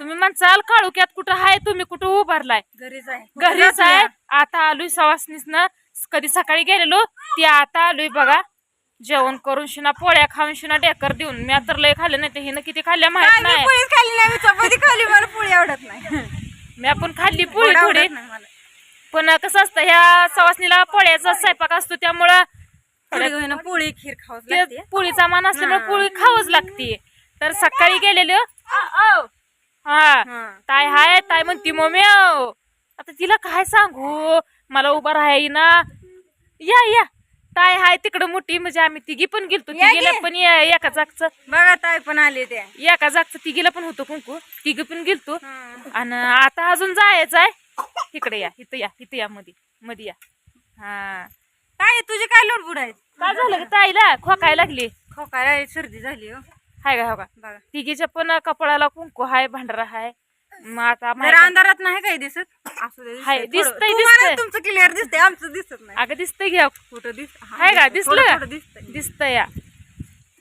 तुम्ही म्हणसाल काळुक्यात कुठं आहे तुम्ही कुठं उभारलाय? घरीच आहे. घरीच आहे. आता आलोय सवासनीस ना कधी सकाळी गेलेलो ती आता आलोय बघा. जेवण करून शिना पोळ्या खाऊन शिना डेकर देऊन. मी तर लय खाल्लं नाही ते हिनं किती खाल्ल्या माहीत मी नाही. खाल्ली नाही मी चपाती खाल्ली मला पोळी आवडत नाही. मी आपण खाल्ली पोळी थोडी. आवडत नाही मला. पण कसं असतं ह्या सवासनीला पोळ्याचा स्वयंपाक असतो त्यामुळं थोडी होईना पोळी खीर ते लागते. पोळीचा मान असल्यामुळे. पोळी खावच लागते. तर सकाळी गेलेलो. हा. ताय हाय ताय म्हणती मम्मी. आता तिला काय सांगू? मला उभा राहाय ना या या. ताय हाय तिकडं मोठी म्हणजे आम्ही तिघी पण गेलतो. या तिघीला की. पण या- एका जागचं. बघा ताई पण आले त्या. एका जागचं तिघीला पण होतो कुंकू. तिघी पण गेलतो. हा. आणि आता अजून जायचं आहे. इकडे या इथं या इथं या मध्ये मध्ये या. हा. ताई तुझी काय लोडबुड आहे काय झालं ग ताईला? खोकाय लागली. खोकायला सर्दी झाली हो. हाय का हो का? बघा. तिघीच्या पण कपडाला कुंकू हाय भांडरा हाय. मग आता जरा माहिती- अंधारात नाही काही दिसत? असं दे, हाय, दिसतंय. दिसतंय, थोडं. तुम्हाला दिसतंय. तुमचं क्लिअर दिसतंय आमचं दिसत नाही. अगं दिसतंय घ्या. कुठं दिस हा, हाय का? दिसलं दिसतंय? दिसतंय. या.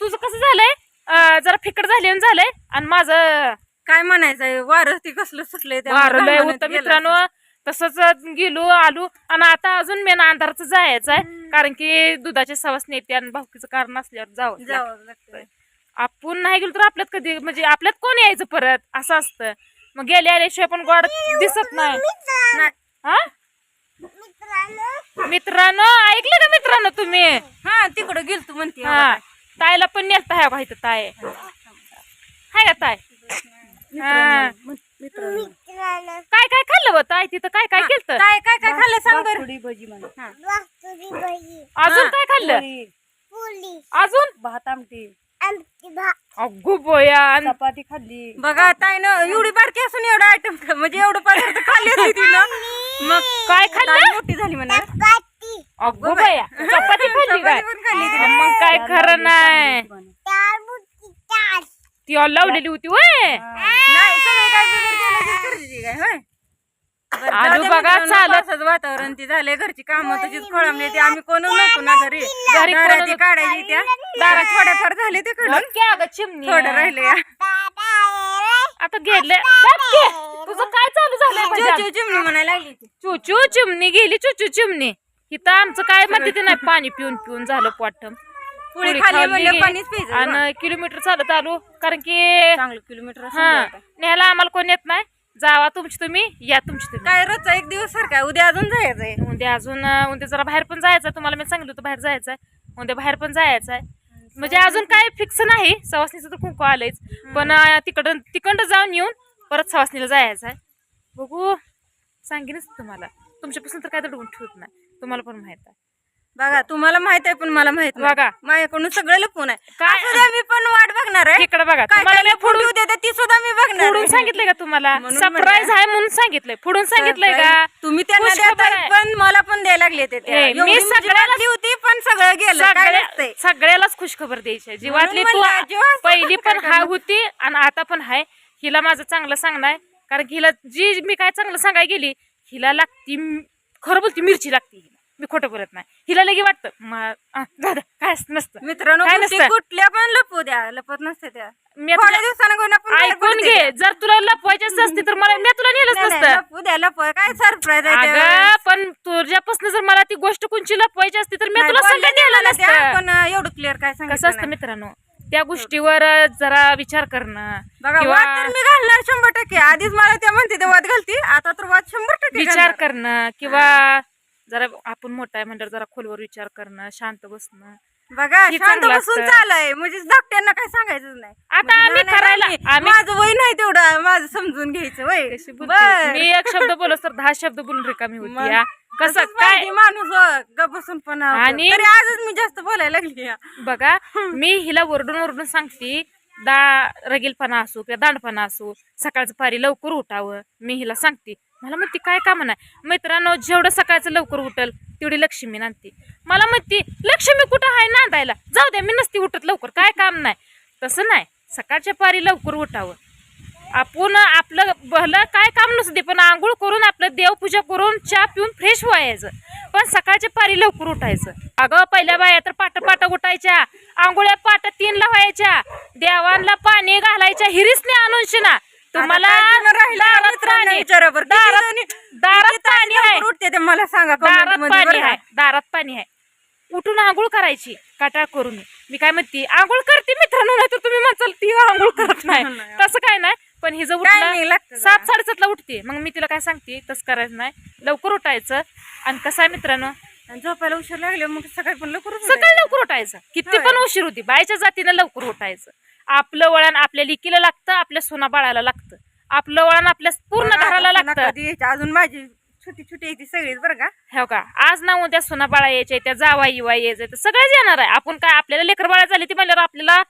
तुझं कसं झालंय? अं, जरा फिकट झाले आणि झालंय. आणि माझं काय म्हणायचंय? वारं ती कसलं सुटलंय त्यामुळे वारं होतं गेलं मित्रांनो. असेल. तसंच गेलो आलो. आणि आता अजून मेन अंधाराचं जायचं आहे कारण की दुधाच्या सवास नेते आणि भावकीचं कारण असल्यावर जावं लागतं. जावं लागतंय. आपण नाही गेलो तर आपल्यात कधी म्हणजे आपल्यात कोण यायचं परत? असं असतं. मग गेले आल्याशिवाय पण गोड दिसत नाही. हा? मित्रांनो. ऐकलं का मित्रांनो तुम्ही? हा तिकडं गेल तू म्हणते हा. ताईला पण नेलता ह्या माहिती ताय हाय का ताय हा. काय काय खाल्लं होतं ताई तिथं? काय काय केलं काय काय काय खाल्लं सांग बरं. भजी हा. अजून काय खाल्लं? पोळी. अजून? भात आमटी. अगो बोया आणि चपाती खाल्ली. बघा ताई ना एवढी बारकी असून एवढा आयटम म्हणजे एवढं पदार्थ खाल्ले होते तिनं मग काय खाल्लं? मोठी झाली म्हणा. अगो बया चपाती खाल्ली काय. मग काय खरं नाही. ती ऑल लावलेली होती वय आलू बघा, चालत. वातावरण ती झाले घरची कामं तुझीच खोळंबली ती आम्ही कोण नव्हतो ना घरी. घरी. काढायची त्या. दारा थोड्याफार झाले ते कडून चिमणी? थोडं राहिले. आता गेले धक्के. तुझं काय चालू झालंय भजन? चिव चिमणी म्हणायला लागली ती. चुचू चिमणी गेली चुचू चिमणी. इथं आमचं काय म्हणते ते नाही पाणी पिऊन पिऊन झालं पोटम पुढे आणि किलोमीटर चालत आलो कारण की चांगलं किलोमीटर हा. न्यायला आम्हाला कोण येत नाही. जावा तुमची तुम्ही या तुमची तुम्ही. काय रोजचा एक दिवस सारखा उद्या अजून जायचंय. उद्या अजून उद्या जरा बाहेर पण जायचं तुम्हाला मी सांगितलं होतं बाहेर जायचंय. उद्या बाहेर पण जायचंय. म्हणजे अजून काय फिक्स नाही. सवासनीचं तर कुंकू आलंयच. पण तिकडं तिकडं जाऊन येऊन परत सवासनीला जायचं आहे बघू सांगेनच तुम्हाला. तुमच्यापासून तर काय दडवून ठेवत नाही. तुम्हाला पण माहीत आहे. बघा तुम्हाला माहीत आहे पण मला माहीत नाही. बघा. माझ्याकडून सगळं लपून आहे. काय- असू द्या, मी पण बघणार आहे इकडे बघा काय तुम्हाला काय मी फोडून देते ती सुद्धा मी बघणार फोडून आहे. सांगितलंय का तुम्हाला म्हणून सरप्राईज म्हणलं. आहे म्हणून सांगितलंय फोडून सांगितलंय का तुम्ही त्यांना खुश खबर देताय आहे. पण मला पण द्यायला लागले ते त्या. ए, एवढी मी माझी सगळ्याला- वाटली होती पण सगळं गेलं काय सगळ्या नसतंय. सगळ्यालाच खुश खबर द्यायची आहे. जीवातली तू म्हणलं, जीवाचं पहिली काय पण हा करणार? होती आणि आता पण हाय हिला माझं चांगलं सांगणं आहे कारण की हिला जी मी काय चांगलं सांगाय गेली हिला लागती म- खरं बोलती मिरची लागती मी खोटं बोलत नाही हिला लगे वाटतं दादा काय नसतं मित्रांनो काय गोष्टी नसतं? कुठल्या पण लपू द्या लपत नसते त्या मी थोड्या तुला- दिवसानं कोण आपण बाहेर ऐकून पडते घे. जर तुला लपवायचीच असती तर मला मी तुला नेलंच नाही, नाही, नसतं लपू द्या लपू काय सरप्राईज आहे अगं त्यावेळेस. पण तुझ्यापासून जर मला ती गोष्ट कोणची लपवायची असती तर मी नाही, तुला बोलले सांगत नाही नेलं मला त्या, नसतं पण अं, एवढं क्लिअर काय कसं सांगितलं असतं नाही. मित्रांनो त्या गोष्टीवर जरा विचार करणं बघा किंवा वाद तर मी घालणार शंभर टक्के आधीच मला त्या म्हणते ते वाद घालती आता तर वाद शंभर टक्के विचार घालणार. करणं किंवा जरा आपण मोठा आहे म्हणजे जरा खोलवर विचार करणं शांत बसणं. बघा हे शांत चांगलं बसून असतं. चालय म्हणजे धाकट्यांना काय सांगायचं नाही. आता म्हणजे आम्ही नाही, करायला- नाही, आम्ही- माझं वय नाही तेवढं. माझं समजून घ्यायचं वय. कशी बोलते? बर. मी एक शब्द बोलत तर दहा शब्द बोलून रिकामी मग होती या. कसं तसंच काय पाहिजे माणूस हो, गप बसून पण आणि- आणि तरी आजच मी जास्त बोलायला लागली या. बघा मी हिला ओरडून ओरडून सांगते दा रगीलपणा असो किंवा दांडपणा असो सकाळचं पारी लवकर उठावं मी हिला सांगते. मला म्हणते काय काम नाही. मित्रांनो जेवढं सकाळचं लवकर उठल तेवढी लक्ष्मी नांदते. मला म्हणते लक्ष्मी कुठं आहे नांदायला? जाऊ द्या मी नसते उठत लवकर काय काम नाही. तसं नाही सकाळच्या पारी लवकर उठावं. आपण आपलं भलं काय काम नसते पण आंघोळ करून आपलं देवपूजा करून चहा पिऊन फ्रेश व्हायचं. पण सकाळच्या पारी लवकर उठायचं. अगं पहिल्या बाया तर पाट पाट उठायच्या आंघोळ्या पाट तीनला व्हायच्या देवांना पाणी घालायच्या हिरीसने आणून शिना. तुम्हाला दारात दारात दारात पाणी आहे. उठते ते मला सांगा दारात पाणी आहे? दारात पाणी आहे. उठून आंघोळ करायची. काटाळ करून. मी काय म्हणते आंघोळ करते मित्रांनो नाही तर तुम्ही म्हणसाल ती आंघोळ करत नाही. तसं काय नाही. पण Timing उठलं सात. साडेसातला उठते. मग मी तिला काय सांगते तसं करायचं नाही. लवकर उठायचं. आणि कसं आहे मित्रांनो? आणि झोपायला उशीर लागले मग सकाळी पण लवकर उठायचं. सकाळी लवकर उठायचं. किती. पण उशीर होती बायच्या जातीनं लवकर उठायचं. आपलं वळण आपल्या लिकीला लागतं आपल्या सोना बाळाला लागतं. आपलं वळण आपल्या पूर्ण घराला लागतं? अजून माझी छोटी छोटी येते सगळीच बरं का? हो का? आज ना उद्या सोना बाळा यायचे त्या जावा युवा यायचे तर सगळेच येणार आहे. आपण काय आपल्याला लेकर बाळा झाली ती म्हणल्यावर आपल्याला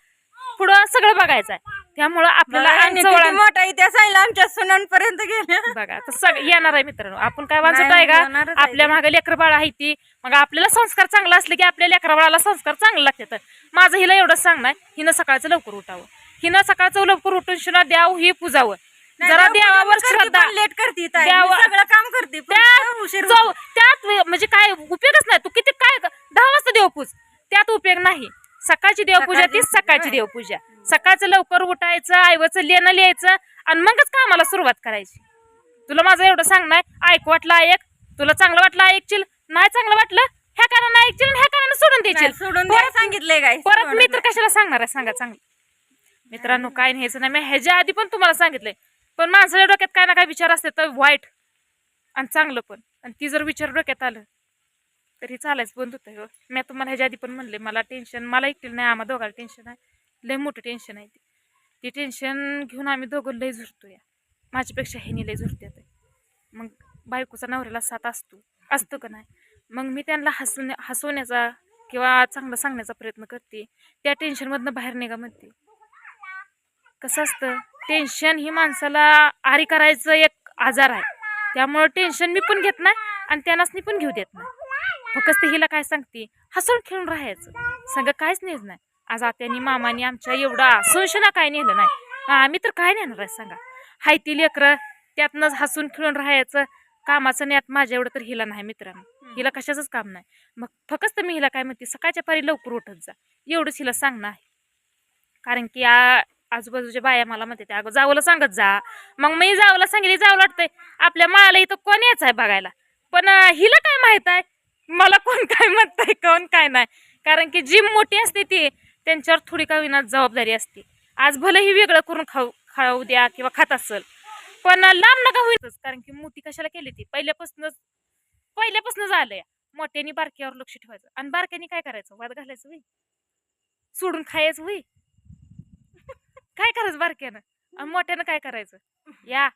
पुढं सगळं बघायचं आहे. त्यामुळं आपल्याला आमचं मोठा इतिहास आहे आमच्या सुनांपर्यंत गेल्या बघा तर सग येणार आहे मित्रांनो. आपण काय वाचत नाही, आहे का आहे. आपल्या. मागे लेकर बाळ आहे ती. मग आपल्याला संस्कार चांगला असले की आपल्या लेकरा बाळाला संस्कार चांगले लागतात. माझं हिला एवढंच सांगणार हिनं सकाळचं लवकर उठावं. हिनं सकाळचं लवकर उठून शिना द्यावं ही पूजावं. जरा देवावर श्रद्धा लेट करते ताई. मी देवा- सगळं काम करते पण त्या उशीर जाऊ त्यात वे- म्हणजे काय उपयोगच नाही. तू किती काय क- दहा वाजता देवपूज त्यात उपयोग नाही. सकाळची देवपूजा सकाळची ती सकाळची. देवपूजा. सकाळचं लवकर उठायचं आईवचं लेणं लिहायचं आणि मगच कामाला सुरुवात करायची. तुला माझं एवढं सांगणार ऐक वाटलं ऐक. तुला चांगलं वाटलं ऐकशील नाही चांगलं वाटलं ह्या कारणानं ऐकशील ह्या कारणानं सोडून द्यायची सोडून सांगितलंय काय परत मी तर कशाला सांगणार आहे? सांगा चांगलं मित्रांनो काय न्यायचं नाही. मी ह्याच्या आधी पण तुम्हाला सांगितलंय. पण माणसाच्या डोक्यात काय ना काय विचार असते तर वाईट आणि चांगलं पण. आणि ती जर विचार डोक्यात आलं तरी चालायचं बंद होतं हो मी तुम्हाला ह्याच्या आधी पण म्हणले मला टेन्शन मला एकटीला नाही आम्हा दोघाला टेन्शन आहे. लय मोठं टेन्शन आहे ते. ते टेन्शन घेऊन आम्ही दोघं लय झुरतो या माझ्यापेक्षा ह्यानी लय झुरत्यात. मग बायकोचा नवऱ्याला साथ असतो. असतो का नाही? मग मी त्यांना हसवण्या हसवण्याचा किंवा चांगलं सांगण्याचा प्रयत्न करते. त्या टेन्शनमधनं बाहेर निघा म्हणते. कसं असतं? टेन्शन ही माणसाला आरी करायचं एक आजार आहे. त्यामुळं टेन्शन मी पण घेत नाही आणि त्यांनाच पण घेऊ देत नाही. फक्त हिला काय सांगते? हसून खेळून राहायचं. सगळं काहीच नेच नाही. आज आत्यानी मामानी आमच्या एवढा संशना काय नेलं नाही. आम्ही तर काय नेणार आहे सांगा? हाय ती लेकरं त्यातनंच हसून खेळून राहायचं. कामाचं नाही माझ्या एवढं तर हिला नाही मित्रांनो. हिला कशाचंच काम नाही. मग फक्त मी हिला काय म्हणते सकाळच्या पारी लवकर उठत जा. एवढंच हिला सांगणं आहे. कारण की आ आजूबाजूच्या बाया मला म्हणते त्या अगं जावलं सांगत जा. मग मी जावला सांगितले जावं वाटतंय. आपल्या माळाला इथं कोण यायचं आहे बघायला? पण हिला काय माहीत आहे? मला कोण काय म्हणताय कोण काय नाही. कारण की जी मोठी असते ती त्यांच्यावर थोडी का विनात जबाबदारी असते. आज भलंही वेगळं करून खाऊ खाऊ द्या किंवा खात असेल. पण लांब नका होईतच कारण की मोठी कशाला केली ती? पहिल्यापासूनच पहिल्यापासून झालंय मोठ्यानी बारक्यावर लक्ष ठेवायचं. आणि बारक्यानी काय करायचं? वाद घालायचं होई सोडून खायचं होई काय करायचं बारक्यानं? आणि मोठ्यानं काय करायचं? या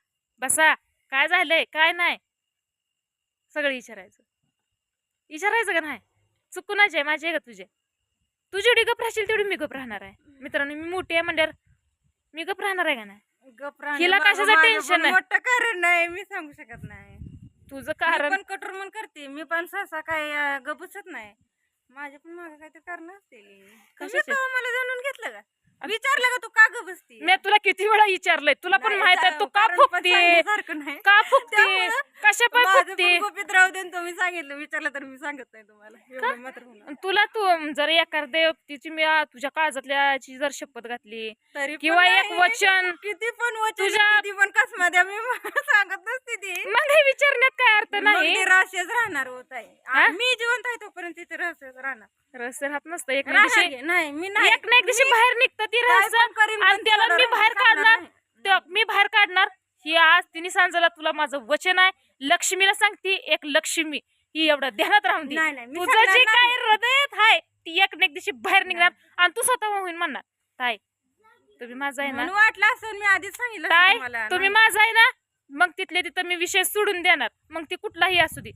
बसा. काय झालंय? काय नाही? सगळं विचारायचं. विचारायचं का नाही? चुकूनाचे माझे आहे का तुझे? तू जेवढी गप राहशील तेवढी मी गप राहणार आहे. मित्रांनो मी मोठी आहे म्हणल्यावर मी गप राहणार आहे का नाही? गप राहणे हिला मागं कशाचं माझं tension पण आहे? मोठं कारण नाही मी सांगू शकत नाही. तुझं कारण पण कठोर म्हणून करते मी पण सहसा काय अं, नाही. माझ्या पण मागे काहीतरी कारण असतील. तुम्ही कशाचे? मला जाणून घेतलं का? विचारलं का तू? का गबसती मी तुला किती वेळा विचारलंय? तुला पण माहीत आहे तू का फुकते नाही. का फुकते त्यामुळं कशा पण माझं फुकते पण गुपित राहू दे न तुम्ही सांगितलं. विचारलं तर मी सांगत नाही तुम्हाला. एवढं मात्र होणार. आणि तुला तू जर एखाद्या तिची मी आ- तुझ्या काळजातल्याची जर शपथ घातली तरी पण किंवा एक नाही. वचन किती पण वचन तुझ्या- किती पण कसमा द्या मी सांगत नसते ती. मग हे विचारण्यात काय अर्थ मग नाही? ते रहस्यच राहणार होत आहे मी जिवंत आहे तोपर्यंत तिथे रहस्यच राहणार. रहस्य राहत नसतं. एक ना एक राहणार दिवशी की? नाही मी नाही. एक ना एक दिवशी बाहेर निघतं ती काय रहस्य. पण करीन, आणि पण त्याला तेवढं मी बाहेर काढणार. मी बाहेर काढणार. ही आज तिने सांजला तुला माझं वचन आहे. लक्ष्मीला सांगते एक लक्ष्मी. ही एवढं ध्यानात राहून दे. नाही, नाही, मी तुझं सांगणार जे नाही. काय हृदयात आहे ती एक ना एक दिवशी बाहेर निघणार आणि तू स्वतः होईन म्हणणार. ताई तुम्ही माझा आहे ना. म्हणून वाटलं असं मी आधीच सांगितलं तुम्हाला तुम्ही. माझा आहे ना? मग तिथले तिथं मी विषय सोडून देणार. मग ते कुठलाही असू दे.